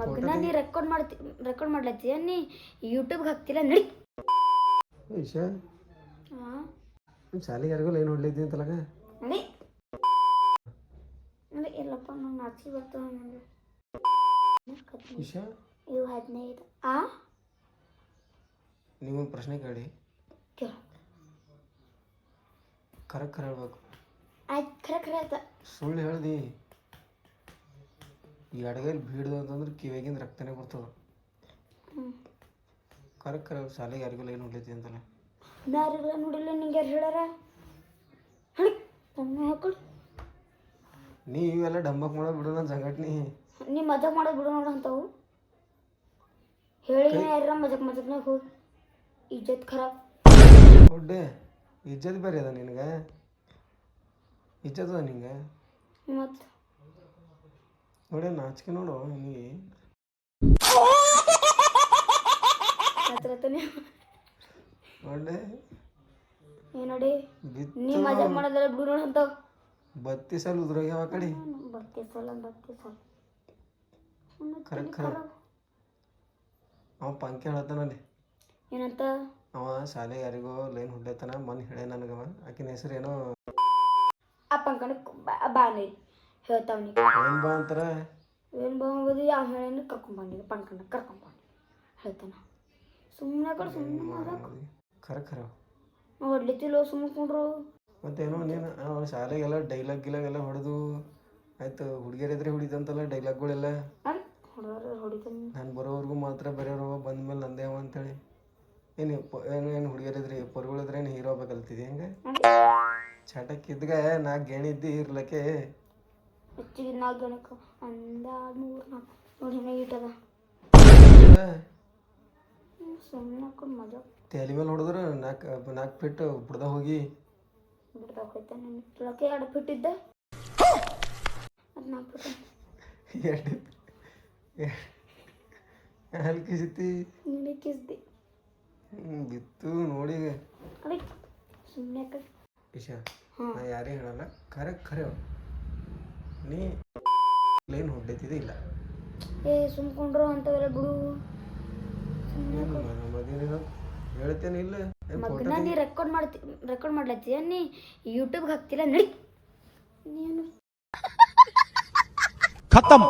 ಮಗನ ನೀ ರೆಕಾರ್ಡ್ ಮಾಡ್ತಿ ರೆಕಾರ್ಡ್ ಮಾಡ್ಲತ್ತೀಯ? ನೀ ಯೂಟ್ಯೂಬ್ಗೆ ಹಾಕ್ತಿಲ್ಲ ನಡಿ. ಈಶಾ ಹಾಂ. ನಿಮ್ಮ ಶಾಲೆಗೆ ಯಾರಿಗೂ ಏನು ಹೊಡ್ಲಿದ್ದಿ ಅಂತಲಾಗ? ನಡಿ. ನಡಿ ಇಲ್ಲಪ್ಪ ನಂಗೆ ನಾಚಿ ಬರ್ತದೆ ನನಗೆ ಈಶಾ ಇದು ಹದಿನೈದು. ಆ? ನೀವೊಂದು ಪ್ರಶ್ನೆ ಕೇಳಿ. ಕರೆಕ್ಟ್ ಕರೆ ಹೇಳ್ಬೇಕು ಆಯ್ತು ಖರೆ ಆಯ್ತು ಸುಳ್ಳು ಹೇಳ್ದಿ. ಈ ಅಡಗಲ್ಲಿ ಬೀಡ್ದು ಅಂತಂದ್ರೆ ಕಿವಿಯಾಗಿಂದ ರಕ್ತನೇ ಬರ್ತದ. ಕರೆಕ್ಟ್ ಕರೆ ಶಾಲೆಗೆ ಯಾರಿಗೂ ಏನು ಹೊಡ್ಲಿದ್ದಿ ಅಂತಲ್ಲ? ನಾರಿಲ್ಲ ನೋಡಿಲ್ಲ ನಿಂಗೆ ಯಾರು ಹೇಳ್ಯಾರ? ಹೇಳಿ ತಮ್ಮ ಹಾಕೊಳ್ಳಿ ನೀ ಇವೆಲ್ಲ ಡಂಬಕ್ ಮಾಡೋ ಬಿಡು ನನ್ನ ಸಂಘಟನೆ ನೀ. ಮಜಾಕ್ ಮಾಡೋದು ಬಿಡು ನೋಡು ಅಂತಾವು. ಹೇಳಿ ಯಾರ ಮಜಾಕ್ ಮಜಾಕ್ನಾಗ ಹೋಗಿ. ಇಜ್ಜತ್ ಖರಾಬ್. ಒಡ್ಡೆ ಇಜ್ಜತ್ ಬೇರೆ ಅದ ನಿನಗೆ? ಇಜ್ಜತ್ ಅದ ನಿಂಗೆ? ಮತ್ತು? ನೋಡೆ ನಾಚಿಕೆ ನೋಡು ನೀ. ಹತ್ರತನೇ ಒಡ್ಡೆ ಏ ನೋಡಿ ಬಿತ್ತು. ನೀ ಮಜಾಕ್ ಮಾಡೋದಲ್ಲ ಬಿಡು ನೋಡು ಅಂತಾವು ಬತ್ತಿ ಸಲ ಉದ್ರೋಗ್ಯಾವ ಆ ಕಡೆ. ಬರ್ತಿ ಸಲ ಬರ್ತಿ ಸಲ. ಕರೆಕ್ಟ್ ಕರೆ. ಅವ ಪಂಕೆ ಹೇಳತ್ತಾನಲ್ಲಿ ಏನಂತ? ಅವ ಶಾಲೆಗೆ ಯಾರಿಗೋ ಲೈನ್ ಹೊಡ್ಲತ್ತಾನ ಮನ್ ಹೇಳ ನನಗವ. ಆಕಿನ ಹೆಸರು ಏನೋ ಆ ಪಂಕಣ ಬಾನಿ ಹೇಳ್ತಾವ್ನಿ ಏನ್ ಬಾ ಅಂತಾರ? ಏನು ಬಾಗೋದು ಯಾವ ಹೇಳೇನು ಕರ್ಕೊಂಬಂದಿದ್ದೆ ಪಂಕಣ ಕರ್ಕೊಂಬಂದಿ ಹೇಳ್ತಾನ. ಸುಮ್ಮನೆ ಕಡೆ ಸುಮ್ಮನೆ ಮಾಡಕ್ಕೆ ಖರ ಖರ. ಹೊಡ್ಲಿತ್ತಿಲ್ಲ ಸುಮ್ಮನೆ ಕುಂಡ್ರು. ಮತ್ತೇನೋ ನೀನು ಅವ ಶಾಲೆಗೆಲ್ಲ ಡೈಲಾಗ್ ಗಿಲಾಗ್ ಎಲ್ಲ ಹೊಡೆದು ಆಯ್ತು ಹುಡುಗಿಯರಿದ್ರೆ ಹೊಡಿತಂತಲ್ಲ ಡೈಲಾಗ್ಗಳೆಲ್ಲ ಅಲ್ಲಿ ಹೊಡೆದ್ರೆ ಹೊಡಿತಾನೆ ನಾನು. ಬರೋವರೆಗೂ ಮಾತ್ರ ಬೇರೆಯವ್ರು ಬಂದ್ಮೇಲೆ ನಂದೇ ಅವ ಅಂತೇಳಿ. ಏನು ಏನು ಏನು ಹುಡುಗಿಯರ ಎದ್ರಿ ಪೊರ್ಗಳಿದ್ರೆ ಏನು ಹೀರೋ ಆಗ್ಬೇಕಲ್ತಿದ್ದೆ ಹೆಂಗೆ? ಚಟಕ್ಕಿದ್ಗ ನಾ ಗೇಣಿದ್ದಿ ಇರ್ಲಕ್ಕೆ. ಹೆಚ್ಚಿಗೆ ನಾಲ್ಕು ಜನಕ್ಕೆ ಒಂದ ಮೂರು ನಾಲ್ಕು. ನೋಡಿ ಜನ ಇಟ್ಟದ ಸುಮ್ಮನೆ ಮಜಾ. ತಲೆ ಮೇಲೆ ಹೊಡೆದ್ರೆ ನಾಲ್ಕು ನಾಲ್ಕು ಫಿಟ್ ಬಿಡ್ದ ಹೋಗಿ. ಬಿಡ್ದಾಗ ನನ್ನ ಇಟ್ಲಕ್ಕೆ ಎರಡು ಬಿಟ್ಟಿದ್ದೆ ಅದು ನಾಲ್ಕು ಬಿಟ್ಟು ಎರಡು ಅಲ್ಲಿ ಕಿಸಿತಿ. ನೋಡಿ ಕಿಸ್ದಿ. ಬಿತ್ತು ನೋಡಿ. ಅದಕ್ಕೆ ಸುಮ್ಮನೆ ಇಶಾ ಹಾಂ ನಾ ಯಾರೇ ಹೇಳಲ್ಲ ಖರೆ ಖರೆ. ನೀ ಏನು ಹೊಡ್ಲೈತಿದೆ ಇಲ್ಲ. ಏ ಸುಮ್ಕೊಂಡ್ರು ಅಂತವೆಲ್ಲ ಬಿಡು. ಹೇಳ್ತೇನೆ ಇಲ್ಲ. ಮಗನ ನೀ ರೆಕಾರ್ಡ್ ಮಾಡ್ತಿ ರೆಕಾರ್ಡ್ ಮಾಡ್ಲತ್ತೀಯ? ನೀ ಯೂಟ್ಯೂಬ್ಗೆ ಹಾಕ್ತಿಲ್ಲ ನಡಿ. ನೀನು. ಖತಮ್.